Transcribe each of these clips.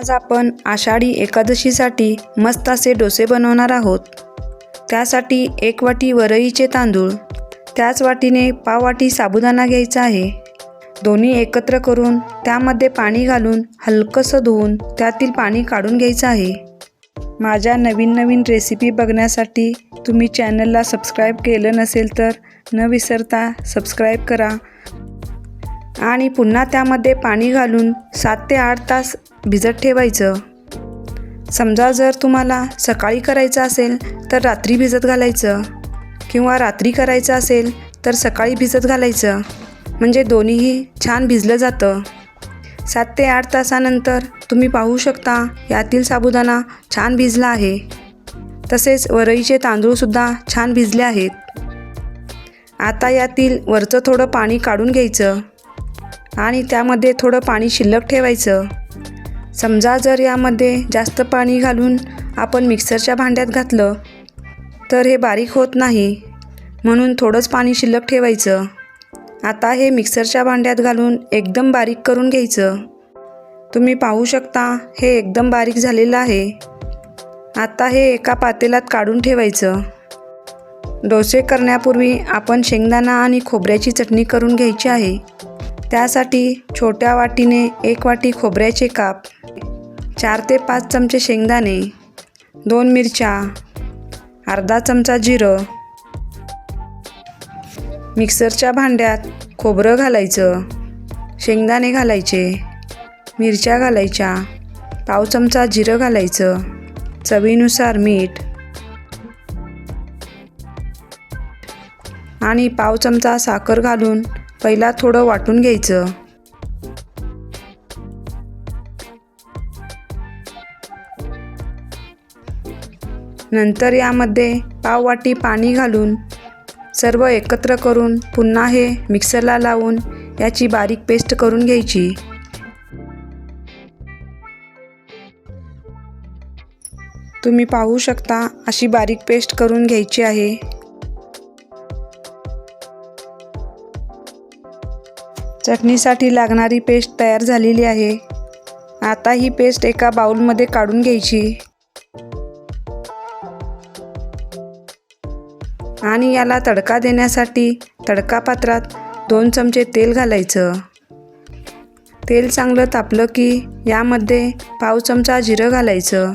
आज आपण आषाढी एकादशीसाठी मस्त असे डोसे बनवणार आहोत. त्यासाठी एक वाटी वरईचे तांदूळ त्याच वाटीने पाव वाटी साबुदाणा घ्यायचा आहे. दोन्ही एकत्र करून त्यामध्ये पाणी घालून हलकंसं धुवून त्यातील पाणी काढून घ्यायचं आहे. माझ्या नवीन नवीन रेसिपी बघण्यासाठी तुम्ही चॅनलला सबस्क्राईब केलं नसेल तर न विसरता सबस्क्राईब करा. आणि पुन्हा त्यामध्ये पाणी घालून सात ते आठ तास भिजत ठेवायचं. समजा जर तुम्हाला सकाळी करायचं असेल तर रात्री भिजत घालायचं. किंवा रात्री करायचं असेल तर सकाळी भिजत घालायचं. म्हणजे दोन्हीही छान भिजलं जातं. सात ते आठ तासानंतर तुम्ही पाहू शकता यातील साबुदाणा छान भिजला आहे. तसेच वरईचे तांदूळसुद्धा छान भिजले आहेत. आता यातील वरचं थोडं पाणी काढून घ्यायचं. आणि त्यामध्ये थोडं पाणी शिल्लक ठेवायचं. समजा जर यामध्ये जास्त पाणी घालून आपण मिक्सरच्या भांड्यात घातलं तर हे बारीक होत नाही. म्हणून थोडंच पाणी शिल्लक ठेवायचं. आता हे मिक्सरच्या भांड्यात घालून एकदम बारीक करून घ्यायचं. तुम्ही पाहू शकता हे एकदम बारीक झालेलं आहे. आता हे एका पातेलात काढून ठेवायचं. डोसे करण्यापूर्वी आपण शेंगदाणा आणि खोबऱ्याची चटणी करून घ्यायची आहे. त्यासाठी छोट्या वाटीने एक वाटी खोबऱ्याचे काप चार ते पाच चमचे शेंगदाणे दोन मिरच्या अर्धा चमचा जिरं मिक्सरच्या भांड्यात खोबरं घालायचं शेंगदाणे घालायचे मिरच्या घालायच्या पाव चमचा जिरं घालायचं चवीनुसार मीठ आणि पाव चमचा साखर घालून पहिला थोडं वाटून घ्यायचं. नंतर यामध्ये पाव वाटी पाणी घालून सर्व एकत्र करून पुन्हा हे मिक्सरला लावून याची बारीक पेस्ट करून घ्यायची. तुम्ही पाहू शकता अशी बारीक पेस्ट करून घ्यायची आहे. चटणीसाठी लागणारी पेस्ट तयार झालेली आहे. आता ही पेस्ट एका बाउलमध्ये काढून घ्यायची. आणि याला तडका देण्यासाठी तडका पात्रात दोन चमचे तेल घालायचं. तेल चांगलं तापलं की यामध्ये पाव चमचा जिरं घालायचं.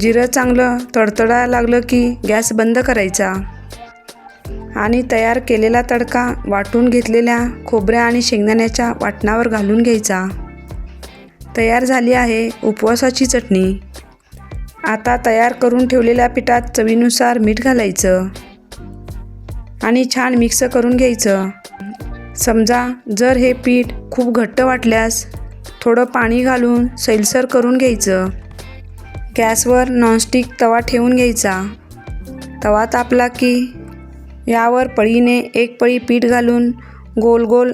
जिरं चांगलं तडतडायला लागलं की गॅस बंद करायचा. आणि तयार केलेला तडका वाटून घेतलेल्या खोबऱ्या आणि शेंगदाण्याच्या वाटणावर घालून घ्यायचा. तयार झाली आहे उपवासाची चटणी. आता तयार करून ठेवलेल्या पिठात चवीनुसार मीठ घालायचं आणि छान मिक्स करून घ्यायचं. समजा जर हे पीठ खूप घट्ट वाटल्यास थोडं पाणी घालून सैलसर करून घ्यायचं. गॅसवर नॉनस्टिक तवा ठेवून घ्यायचा. तवा तापला की यावर पळीने एक पळी पीठ घालून गोल गोल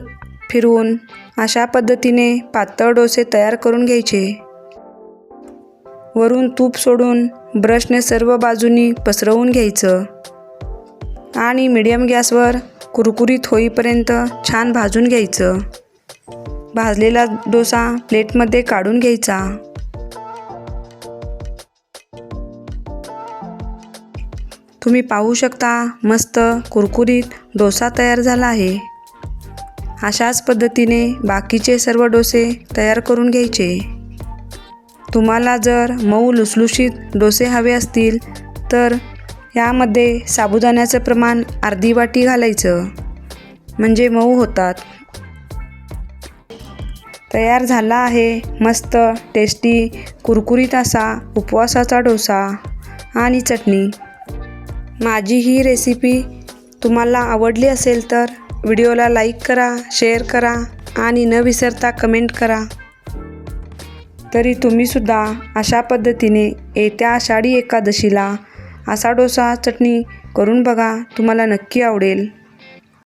फिरवून अशा पद्धतीने पातळ डोसे तयार करून घ्यायचे. वरून तूप सोडून ब्रशने सर्व बाजूनी पसरवून घ्यायचं. आणि मिडियम गॅसवर कुरकुरीत होईपर्यंत छान भाजून घ्यायचं. भाजलेला डोसा प्लेटमध्ये काढून घ्यायचा. तुम्ही पाहू शकता मस्त कुरकुरीत डोसा तयार झाला आहे. अशाच पद्धतीने बाकीचे सर्व डोसे तयार करून घ्यायचे. तुम्हाला जर मऊ लुसलुशीत डोसे हवे असतील तर यामध्ये साबुदाण्याचं प्रमाण अर्धी वाटी घालायचं. म्हणजे मऊ होतात. तयार झाला आहे मस्त टेस्टी कुरकुरीत असा उपवासाचा डोसा आणि चटणी. माझी ही रेसिपी तुम्हाला आवडली असेल तर व्हिडिओला लाईक करा शेअर करा आणि न विसरता कमेंट करा. तरी तुम्हीसुद्धा अशा पद्धतीने येत्या आषाढी एकादशीला असा डोसा चटणी करून बघा तुम्हाला नक्की आवडेल.